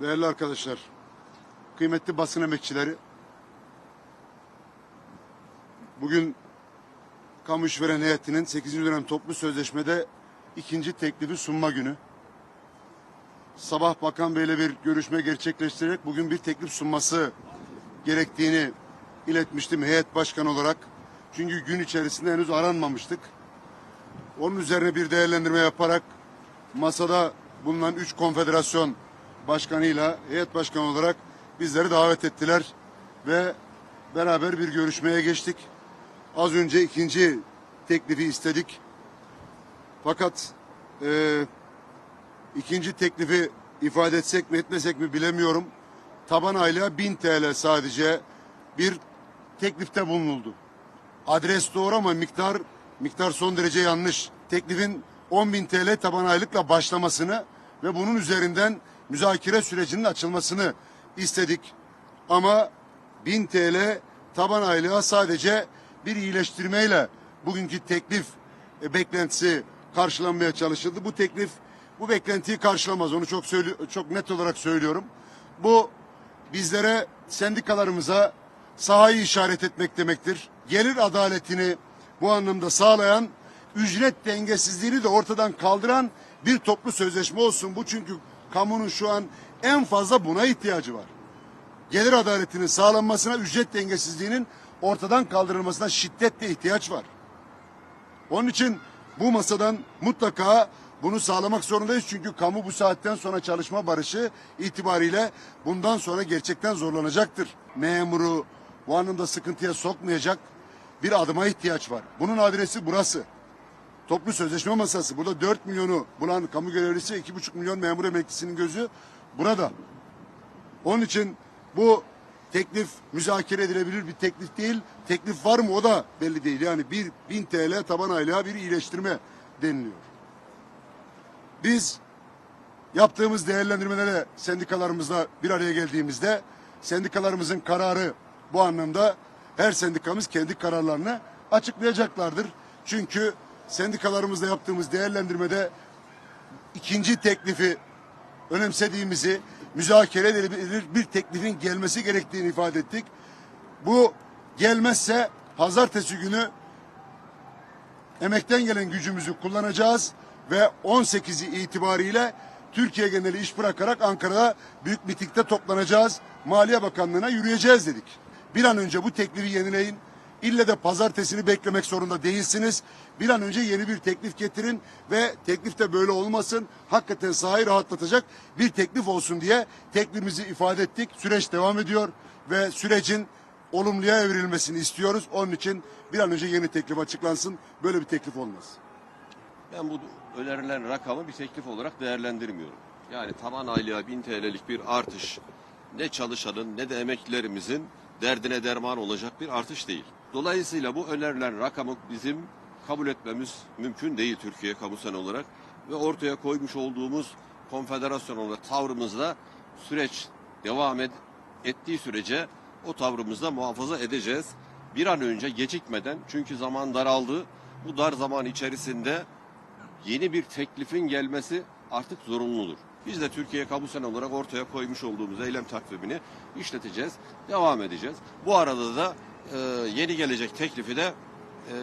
Değerli arkadaşlar, kıymetli basın emekçileri, bugün kamu işveren heyetinin 8. dönem toplu sözleşmede ikinci teklifi sunma günü. Sabah Bakan Bey'le bir görüşme gerçekleştirerek bugün bir teklif sunması gerektiğini iletmiştim heyet başkanı olarak. Çünkü gün içerisinde henüz aranmamıştık. Onun üzerine bir değerlendirme yaparak masada bulunan üç konfederasyon başkanıyla heyet başkanı olarak bizleri davet ettiler ve beraber bir görüşmeye geçtik. Az önce ikinci teklifi istedik. Fakat e, ikinci teklifi ifade etsek mi etmesek mi bilemiyorum. Taban aylığa 1000 TL sadece bir teklifte bulunuldu. Adres doğru ama miktar miktar son derece yanlış. Teklifin 10.000 TL taban aylıkla başlamasını ve bunun üzerinden müzakere sürecinin açılmasını istedik. Ama 1000 TL taban aylığa sadece bir iyileştirmeyle bugünkü teklif e, beklentisi karşılanmaya çalışıldı. Bu teklif bu beklentiyi karşılamaz. Onu çok söylü- çok net olarak söylüyorum. Bu bizlere sendikalarımıza sahayı işaret etmek demektir. Gelir adaletini bu anlamda sağlayan, ücret dengesizliğini de ortadan kaldıran bir toplu sözleşme olsun bu. Çünkü kamunun şu an en fazla buna ihtiyacı var. Gelir adaletinin sağlanmasına, ücret dengesizliğinin ortadan kaldırılmasına şiddetle ihtiyaç var. Onun için bu masadan mutlaka bunu sağlamak zorundayız. Çünkü kamu bu saatten sonra çalışma barışı itibariyle bundan sonra gerçekten zorlanacaktır. Memuru bu anlamda sıkıntıya sokmayacak bir adıma ihtiyaç var. Bunun adresi burası. Toplu sözleşme masası. Burada 4 milyonu bulan kamu görevlisi, 2,5 milyon memur emeklisinin gözü burada. Onun için bu teklif müzakere edilebilir bir teklif değil. Teklif var mı o da belli değil. Yani bir bin TL taban aylığa bir iyileştirme deniliyor. Biz yaptığımız değerlendirmelere sendikalarımızla bir araya geldiğimizde sendikalarımızın kararı bu anlamda her sendikamız kendi kararlarını açıklayacaklardır. Çünkü sendikalarımızla yaptığımız değerlendirmede ikinci teklifi önemsediğimizi, müzakere edilebilir bir teklifin gelmesi gerektiğini ifade ettik. Bu gelmezse pazartesi günü emekten gelen gücümüzü kullanacağız ve 18'i itibariyle Türkiye geneli iş bırakarak Ankara'da büyük mitingde toplanacağız. Maliye Bakanlığı'na yürüyeceğiz dedik. Bir an önce bu teklifi yenileyin. İlle de pazartesini beklemek zorunda değilsiniz. Bir an önce yeni bir teklif getirin ve teklif de böyle olmasın. Hakikaten sahayı rahatlatacak bir teklif olsun diye teklifimizi ifade ettik. Süreç devam ediyor ve sürecin olumluya evrilmesini istiyoruz. Onun için bir an önce yeni teklif açıklansın. Böyle bir teklif olmaz. Ben bu önerilen rakamı bir teklif olarak değerlendirmiyorum. Yani taban aylığa 1000 TL'lik bir artış ne çalışanın ne de emeklilerimizin derdine derman olacak bir artış değil. Dolayısıyla bu önerilen rakamı bizim kabul etmemiz mümkün değil Türkiye kamusen olarak ve ortaya koymuş olduğumuz konfederasyon olarak tavrımızda süreç devam ed- ettiği sürece o tavrımızda muhafaza edeceğiz. Bir an önce gecikmeden çünkü zaman daraldı. Bu dar zaman içerisinde yeni bir teklifin gelmesi artık zorunludur. Biz de Türkiye Kamusen olarak ortaya koymuş olduğumuz eylem takvimini işleteceğiz, devam edeceğiz. Bu arada da e, yeni gelecek teklifi de e,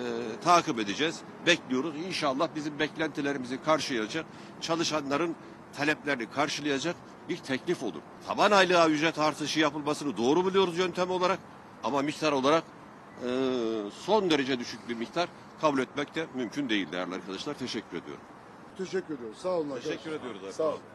takip edeceğiz, bekliyoruz. İnşallah bizim beklentilerimizi karşılayacak, çalışanların taleplerini karşılayacak bir teklif olur. Taban aylığa ücret artışı yapılmasını doğru buluyoruz yöntem olarak ama miktar olarak e, son derece düşük bir miktar kabul etmek de mümkün değil değerli arkadaşlar. Teşekkür ediyorum. Teşekkür ediyoruz. Sağ olun arkadaşlar. Teşekkür ediyoruz Sağ olun. arkadaşlar.